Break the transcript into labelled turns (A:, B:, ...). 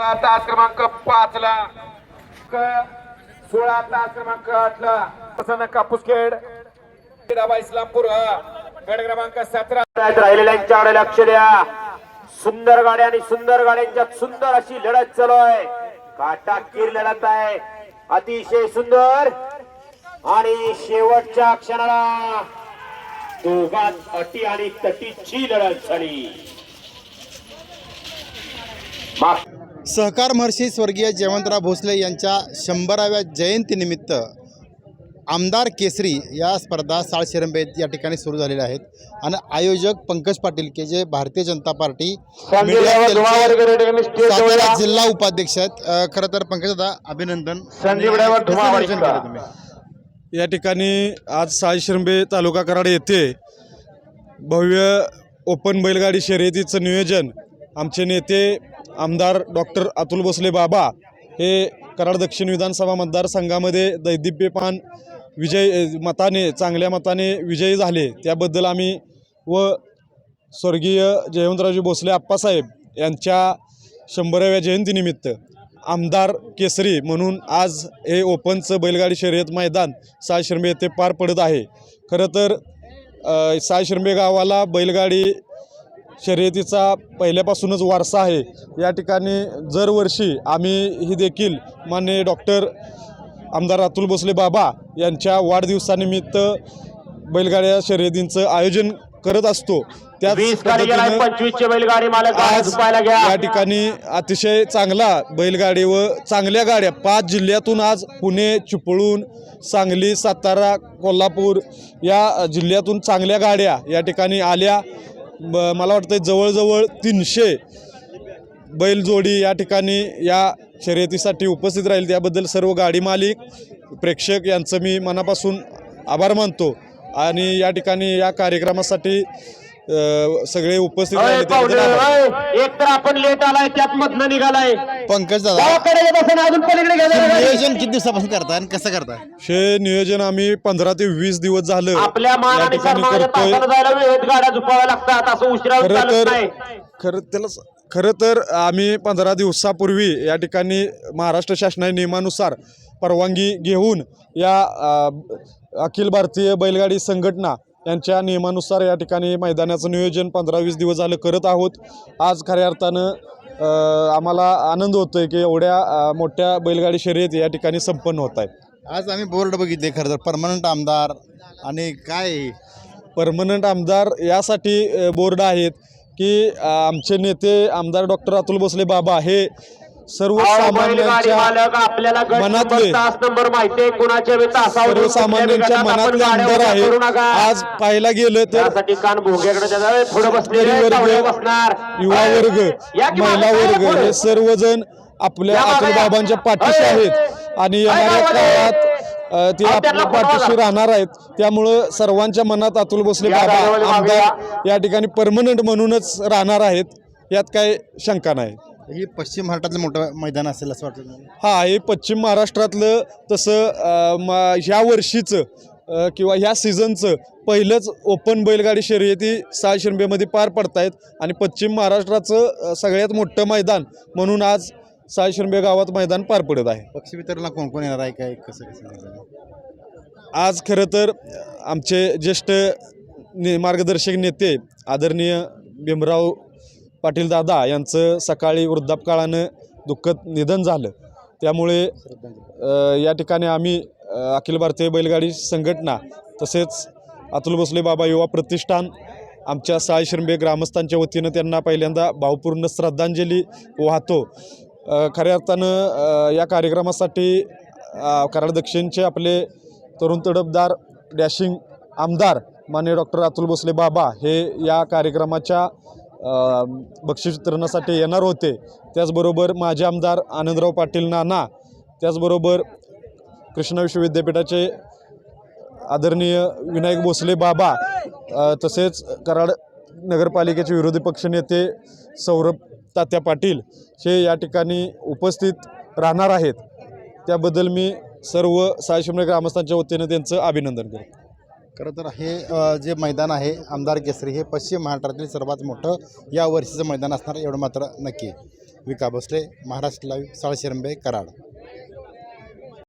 A: तास क्रमांक पाच ला सोळा तास क्रमांक आठ ला प्रसन्न कापूसखेड डाबा इस्लामपूर गड क्रमांक सतरा. राहिलेल्यांच्या लक्ष द्या. सुंदर गाड्या आणि सुंदर गाड्यांच्यात सुंदर अशी लढत चालू आहे. काटा किर लढत आहे. अतिशय सुंदर. आणि शेवटच्या क्षणाला दोघांत अटी आणि तटीची लढत झाली.
B: सहकार महर्षी स्वर्गीय जयवंतराव भोसले यांच्या शंभराव्या जयंतीनिमित्त आमदार केसरी या स्पर्धा साळशिरंबे या ठिकाणी सुरू झालेल्या आहेत. आणि आयोजक पंकज पाटील के जे भारतीय जनता पार्टी जिल्हा उपाध्यक्ष आहेत. खरं तर पंकज दादा अभिनंदन.
C: या ठिकाणी आज साळशिरंबे तालुका कराड येथे भव्य ओपन बैलगाडी शर्यतीचं नियोजन आमचे नेते आमदार डॉक्टर अतुल भोसले बाबा हे कराड दक्षिण विधानसभा मतदारसंघामध्ये दैदिप्यपान विजय मताने चांगल्या मताने विजयी झाले. त्याबद्दल आम्ही व स्वर्गीय जयवंतरावजी भोसले आप्पासाहेब यांच्या शंभराव्या जयंतीनिमित्त आमदार केसरी म्हणून आज हे ओपनचं बैलगाडी शर्यत मैदान सायशिरंबे येथे पार पडत आहे. खरं तर साय सायशिरंबे गावाला बैलगाडी शर्यतीचा पहिल्यापासूनच वारसा आहे. या ठिकाणी दरवर्षी आम्ही ही देखील मान्य डॉक्टर आमदार अतुल भोसले बाबा यांच्या वाढदिवसानिमित्त बैलगाड्या शर्यतींचं आयोजन करत असतो. त्याच या ठिकाणी अतिशय चांगला बैलगाडी व चांगल्या गाड्या. पाच जिल्ह्यातून आज पुणे चिपळूण सांगली सातारा कोल्हापूर या जिल्ह्यातून चांगल्या गाड्या या ठिकाणी आल्या. ब- मला वाटतं जवळजवळ तीनशे बैलजोडी या ठिकाणी या शर्यतीसाठी उपस्थित राहील. त्याबद्दल सर्व गाडी मालिक प्रेक्षक यांचं मी मनापासून आभार मानतो. आणि या ठिकाणी या कार्यक्रमासाठी सगळे उपस्थित राहिले
A: एक तर आपण लेट आलाय त्यात मधनं निघालाय.
B: पंकज दादा.
A: गावाकडे येत असताना अजून पलीकडे गेलं गाडी.
B: नियोजन किती दिवसापासून करताय आणि कसं करताय
C: हे नियोजन आम्ही पंधरा ते वीस दिवस झालं.
A: आपल्या
C: या
A: मानानुसार
C: ठिकाणी
A: माझ्या
C: करतोय.
A: तासाला जायला वेळेत गाड्या झुपाव्या लागतात असं उशिरा
C: खरं
A: चालत
C: तर
A: नाही.
C: खरं त्याला स- खरं तर आम्ही पंधरा दिवसापूर्वी या ठिकाणी महाराष्ट्र शासनाने नियमानुसार परवानगी घेऊन या अ, अखिल भारतीय बैलगाडी संघटना यांच्या नियमानुसार या ठिकाणी मैदानाचं नियोजन पंधरा वीस दिवस झालं करत आहोत. आज खऱ्या अर्थानं आम्हाला आनंद होतोय की एवढ्या मोठ्या बैलगाडी शर्यती या ठिकाणी संपन्न होत आहेत.
B: आज आम्ही बोर्ड बघितले खरं तर परमनंट आमदार आणि काय?
C: परमनंट आमदार यासाठी बोर्ड आहेत की आमचे नेते आमदार डॉक्टर अतुल भोसले बाबा हे सर्वसामान्यांच्या
A: आपल्याला
C: मनातले-
A: नंबर, कुणाच्या
C: सर्वसामान्यांच्या मनातले आमदार आहेत. आज पाहायला गेलं तर युवा वर्ग महिला वर्ग. हे सर्वजण आपल्या
A: या मागं
C: अतुल
A: या.
C: बाबांच्या पाठीशी आहेत. आणि येणाऱ्या. काळात ते आपल्या पाठीशी. राहणार आहेत. त्यामुळं सर्वांच्या मनात अतुल भोसले बाबा आमदार या. ठिकाणी परमनंट म्हणूनच राहणार आहेत. यात काही शंका नाही.
B: हे पश्चिम महाराष्ट्रातलं मोठं मैदान असेल असं वाटतं तुम्हाला?
C: हा हे पश्चिम महाराष्ट्रातलं तसं अ, म- ह्या वर्षीचं अ, किंवा ह्या सीझनचं पहिलंच ओपन बैलगाडी शर्यती सहा शिरंबेमध्ये पार पडतायत आणि पश्चिम महाराष्ट्राचं अ, सगळ्यात मोठं मैदान म्हणून आज सहा शिरंबे गावात मैदान पार पडत आहे
B: पक्ष वितरणला कोण कोण येणार आहे काय कसं कसं नियोजन?
C: आज खरं तर आमचे ज्येष्ठ ने मार्गदर्शक नेते आदरणीय भीमराव पाटील दादा यांचं सकाळी वृद्धापकाळानं दुःखद निधन झालं. त्यामुळे या ठिकाणी आम्ही अखिल भारतीय बैलगाडी संघटना तसेच अतुल भोसले बाबा युवा प्रतिष्ठान आमच्या साय शिरंबे ग्रामस्थांच्या वतीनं त्यांना पहिल्यांदा भावपूर्ण श्रद्धांजली वाहतो. खऱ्या अर्थानं या कार्यक्रमासाठी कराड दक्षिणचे आपले तरुण तडपदार डॅशिंग आमदार माने डॉक्टर अतुल भोसले बाबा हे या कार्यक्रमाच्या बक्षीस वितरणासाठी येणार होते. त्याचबरोबर माजी आमदार आनंदराव पाटील नाना त्याचबरोबर कृष्णा विश्वविद्यापीठाचे आदरणीय विनायक भोसले बाबा तसेच कराड नगरपालिकेचे विरोधी पक्षनेते सौरभ तात्या पाटील हे या ठिकाणी उपस्थित राहणार आहेत. त्याबद्दल मी सर्व सायशमने ग्रामस्थांच्या वतीनं त्यांचं अभिनंदन करतो.
B: खरं तर हे जे मैदान आहे आमदार केसरी हे पश्चिम महाराष्ट्रातील सर्वात मोठं या वर्षीचं मैदान असणार एवढं मात्र नक्की. विका भोसले महाराष्ट्र लाईव्ह साळशिरंबे कराड.